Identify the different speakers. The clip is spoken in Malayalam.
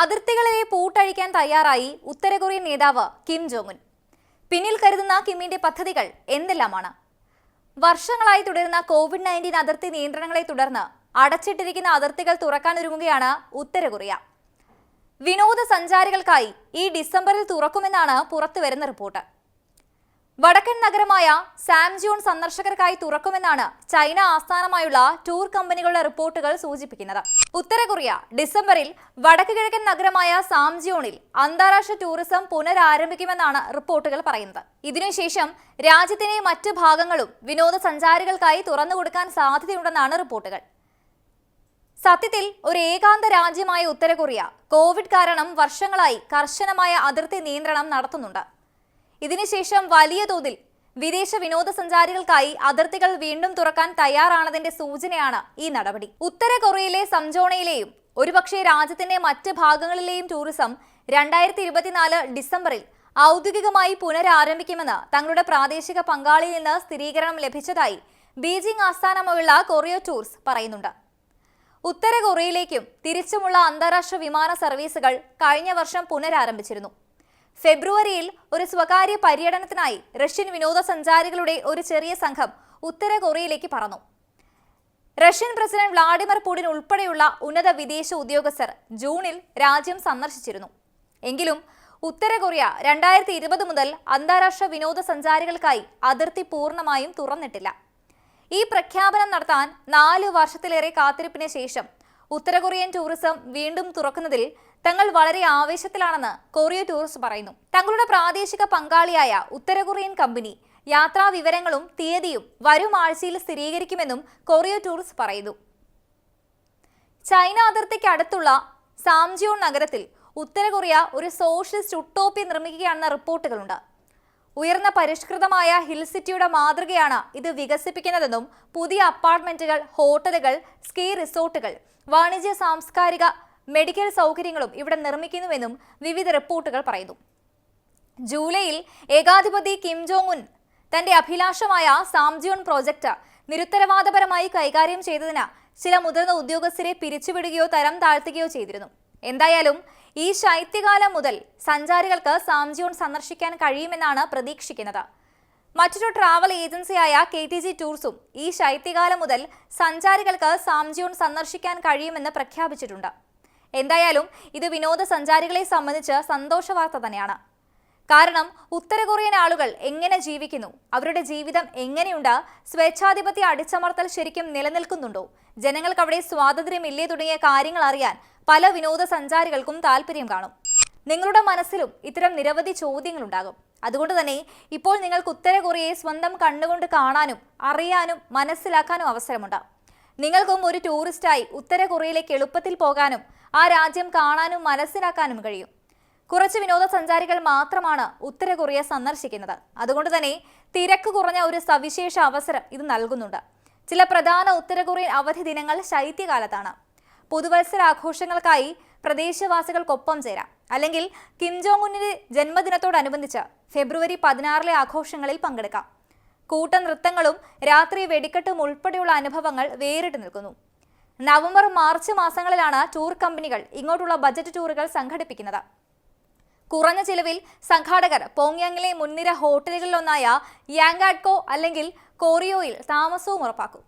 Speaker 1: അതിർത്തികളിലെ പൂട്ടഴിക്കാൻ തയ്യാറായി ഉത്തര കൊറിയൻ നേതാവ് കിം ജോങ്ങുൻ പിന്നിൽ കരുതുന്ന കിമ്മിന്റെ പദ്ധതികൾ എന്തെല്ലാമാണ്? വർഷങ്ങളായി തുടരുന്ന കോവിഡ് നയന്റീൻ അതിർത്തി നിയന്ത്രണങ്ങളെ തുടർന്ന് അടച്ചിട്ടിരിക്കുന്ന അതിർത്തികൾ തുറക്കാനൊരുങ്ങുകയാണ് ഉത്തര കൊറിയ. വിനോദസഞ്ചാരികൾക്കായി ഈ ഡിസംബറിൽ തുറക്കുമെന്നാണ് പുറത്തുവരുന്ന റിപ്പോർട്ട്. വടക്കൻ നഗരമായ സാംജൂൺ സന്ദർശകർക്കായി തുറക്കുമെന്നാണ് ചൈന ആസ്ഥാനമായുള്ള ടൂർ കമ്പനികളുടെ റിപ്പോർട്ടുകൾ സൂചിപ്പിക്കുന്നത്. ഉത്തര കൊറിയ ഡിസംബറിൽ വടക്ക് കിഴക്കൻ നഗരമായ സാംജിയോണിൽ അന്താരാഷ്ട്ര ടൂറിസം പുനരാരംഭിക്കുമെന്നാണ് റിപ്പോർട്ടുകൾ പറയുന്നത്. ഇതിനുശേഷം രാജ്യത്തിനെ മറ്റ് ഭാഗങ്ങളും വിനോദസഞ്ചാരികൾക്കായി തുറന്നു കൊടുക്കാൻ സാധ്യതയുണ്ടെന്നാണ് റിപ്പോർട്ടുകൾ. സത്യത്തിൽ ഒരു ഏകാന്ത രാജ്യമായ ഉത്തര കൊറിയ കോവിഡ് കാരണം വർഷങ്ങളായി കർശനമായ അതിർത്തി നിയന്ത്രണം നടത്തുന്നുണ്ട്. ഇതിനുശേഷം വലിയ തോതിൽ വിദേശ വിനോദസഞ്ചാരികൾക്കായി അതിർത്തികൾ വീണ്ടും തുറക്കാൻ തയ്യാറാണതിന്റെ സൂചനയാണ് ഈ നടപടി. ഉത്തര കൊറിയയിലെ സംജോണയിലെയും ഒരുപക്ഷെ രാജ്യത്തിന്റെ മറ്റ് ഭാഗങ്ങളിലെയും ടൂറിസം രണ്ടായിരത്തി ഇരുപത്തിനാല് ഡിസംബറിൽ ഔദ്യോഗികമായി പുനരാരംഭിക്കുമെന്ന് തങ്ങളുടെ പ്രാദേശിക പങ്കാളിയിൽ നിന്ന് സ്ഥിരീകരണം ലഭിച്ചതായി ബീജിംഗ് ആസ്ഥാനമുള്ള കൊറിയ ടൂർസ് പറയുന്നുണ്ട്. ഉത്തര കൊറിയയിലേക്കും തിരിച്ചുമുള്ള അന്താരാഷ്ട്ര വിമാന സർവീസുകൾ കഴിഞ്ഞ വർഷം പുനരാരംഭിച്ചിരുന്നു. ഫെബ്രുവരിയിൽ ഒരു സ്വകാര്യ പര്യടനത്തിനായി റഷ്യൻ വിനോദസഞ്ചാരികളുടെ ഒരു ചെറിയ സംഘം ഉത്തര കൊറിയയിലേക്ക് പറന്നു. റഷ്യൻ പ്രസിഡന്റ് വ്ളാഡിമിർ പുടിൻ ഉൾപ്പെടെയുള്ള ഉന്നത വിദേശ ഉദ്യോഗസ്ഥർ ജൂണിൽ രാജ്യം സന്ദർശിച്ചിരുന്നു. എങ്കിലും ഉത്തര കൊറിയ രണ്ടായിരത്തി ഇരുപത് മുതൽ അന്താരാഷ്ട്ര വിനോദസഞ്ചാരികൾക്കായി അതിർത്തി പൂർണമായും തുറന്നിട്ടില്ല. ഈ പ്രഖ്യാപനം നടത്താൻ നാല് വർഷത്തിലേറെ കാത്തിരിപ്പിന് ശേഷം ഉത്തര കൊറിയൻ ടൂറിസം വീണ്ടും തുറക്കുന്നതിൽ തങ്ങൾ വളരെ ആവേശത്തിലാണെന്ന് കൊറിയ ടൂറിസ്റ്റ് പറയുന്നു. തങ്ങളുടെ പ്രാദേശിക പങ്കാളിയായ ഉത്തര കൊറിയൻ കമ്പനി യാത്രാ വിവരങ്ങളും തീയതിയും വരും ആഴ്ചയിൽ സ്ഥിരീകരിക്കുമെന്നും കൊറിയ ടൂറിസ്റ്റ് പറയുന്നു. ചൈന അതിർത്തിക്ക് അടുത്തുള്ള സാംജിയോൺ നഗരത്തിൽ ഉത്തര കൊറിയ ഒരു സോഷ്യലിസ്റ്റ് ഉട്ടോപ്പി നിർമ്മിക്കുകയാണെന്ന റിപ്പോർട്ടുകളുണ്ട്. ഉയർന്ന പരിഷ്കൃതമായ ഹിൽ സിറ്റിയുടെ മാതൃകയാണ് ഇത് വികസിപ്പിക്കുന്നതെന്നും പുതിയ അപ്പാർട്ട്മെന്റുകൾ ഹോട്ടലുകൾ സ്കീ റിസോർട്ടുകൾ വാണിജ്യ സാംസ്കാരിക മെഡിക്കൽ സൗകര്യങ്ങളും ഇവിടെ നിർമ്മിക്കുന്നുവെന്നും വിവിധ റിപ്പോർട്ടുകൾ പറയുന്നു. ജൂലൈയിൽ ഏകാധിപതി കിം ജോങ് ഉൻ തന്റെ അഭിലാഷമായ സാംജിയോൺ പ്രോജക്റ്റ് നിരുത്തരവാദപരമായി കൈകാര്യം ചെയ്തതിന് ചില മുതിർന്ന ഉദ്യോഗസ്ഥരെ പിരിച്ചുവിടുകയോ തരം താഴ്ത്തുകയോ ചെയ്തിരുന്നു. എന്തായാലും ഈ ശൈത്യകാലം മുതൽ സഞ്ചാരികൾക്ക് സാംജിയോൺ സന്ദർശിക്കാൻ കഴിയുമെന്നാണ് പ്രതീക്ഷിക്കുന്നത്. മറ്റൊരു ട്രാവൽ ഏജൻസിയായ കെ ടി ജി ടൂർസും ഈ ശൈത്യകാലം മുതൽ സഞ്ചാരികൾക്ക് സാംജിയോൺ സന്ദർശിക്കാൻ കഴിയുമെന്ന് പ്രഖ്യാപിച്ചിട്ടുണ്ട്. എന്തായാലും ഇത് വിനോദസഞ്ചാരികളെ സംബന്ധിച്ച് സന്തോഷ വാർത്ത തന്നെയാണ്. കാരണം ഉത്തര കൊറിയൻ ആളുകൾ എങ്ങനെ ജീവിക്കുന്നു അവരുടെ ജീവിതം എങ്ങനെയുണ്ട് സ്വേച്ഛാധിപത്യ അടിച്ചമർത്തൽ ശരിക്കും നിലനിൽക്കുന്നുണ്ടോ ജനങ്ങൾക്ക് അവിടെ സ്വാതന്ത്ര്യമില്ലേ തുടങ്ങിയ കാര്യങ്ങൾ അറിയാൻ പല വിനോദസഞ്ചാരികൾക്കും താല്പര്യം കാണും. നിങ്ങളുടെ മനസ്സിലും ഇത്തരം നിരവധി ചോദ്യങ്ങളുണ്ടാകും അതുകൊണ്ട് തന്നെ ഇപ്പോൾ നിങ്ങൾക്ക് ഉത്തര കൊറിയയെ സ്വന്തം കണ്ണുകൊണ്ട് കാണാനും അറിയാനും മനസ്സിലാക്കാനും അവസരമുണ്ട്. നിങ്ങൾക്കും ഒരു ടൂറിസ്റ്റായി ഉത്തര കൊറിയയിലേക്ക് എളുപ്പത്തിൽ പോകാനും ആ രാജ്യം കാണാനും മനസ്സിലാക്കാനും കഴിയും. കുറച്ച് വിനോദസഞ്ചാരികൾ മാത്രമാണ് ഉത്തര കൊറിയ സന്ദർശിക്കുന്നത്. അതുകൊണ്ട് തന്നെ തിരക്ക് കുറഞ്ഞ ഒരു സവിശേഷ അവസരം ഇത് നൽകുന്നുണ്ട്. ചില പ്രധാന ഉത്തര കൊറിയൻ അവധി ദിനങ്ങൾ ശൈത്യകാലത്താണ്. പുതുവത്സരാഘോഷങ്ങൾക്കായി പ്രദേശവാസികൾക്കൊപ്പം ചേരാം. അല്ലെങ്കിൽ കിം ജോങ് ഉന്നിന്റെ ജന്മദിനത്തോടനുബന്ധിച്ച് ഫെബ്രുവരി പതിനാറിലെ ആഘോഷങ്ങളിൽ പങ്കെടുക്കാം. കൂട്ടനൃത്തങ്ങളും രാത്രി വെടിക്കെട്ടും ഉൾപ്പെടെയുള്ള അനുഭവങ്ങൾ വേറിട്ട് നിൽക്കുന്നു. നവംബർ മാർച്ച് മാസങ്ങളിലാണ് ടൂർ കമ്പനികൾ ഇങ്ങോട്ടുള്ള ബജറ്റ് ടൂറുകൾ സംഘടിപ്പിക്കുന്നത്. കുറഞ്ഞ ചിലവിൽ സംഘാടകർ പോങ്യാങ്ങിലെ മുൻനിര ഹോട്ടലുകളിലൊന്നായ യാങ്കാഡ്കോ അല്ലെങ്കിൽ കോറിയോയിൽ താമസവും ഉറപ്പാക്കും.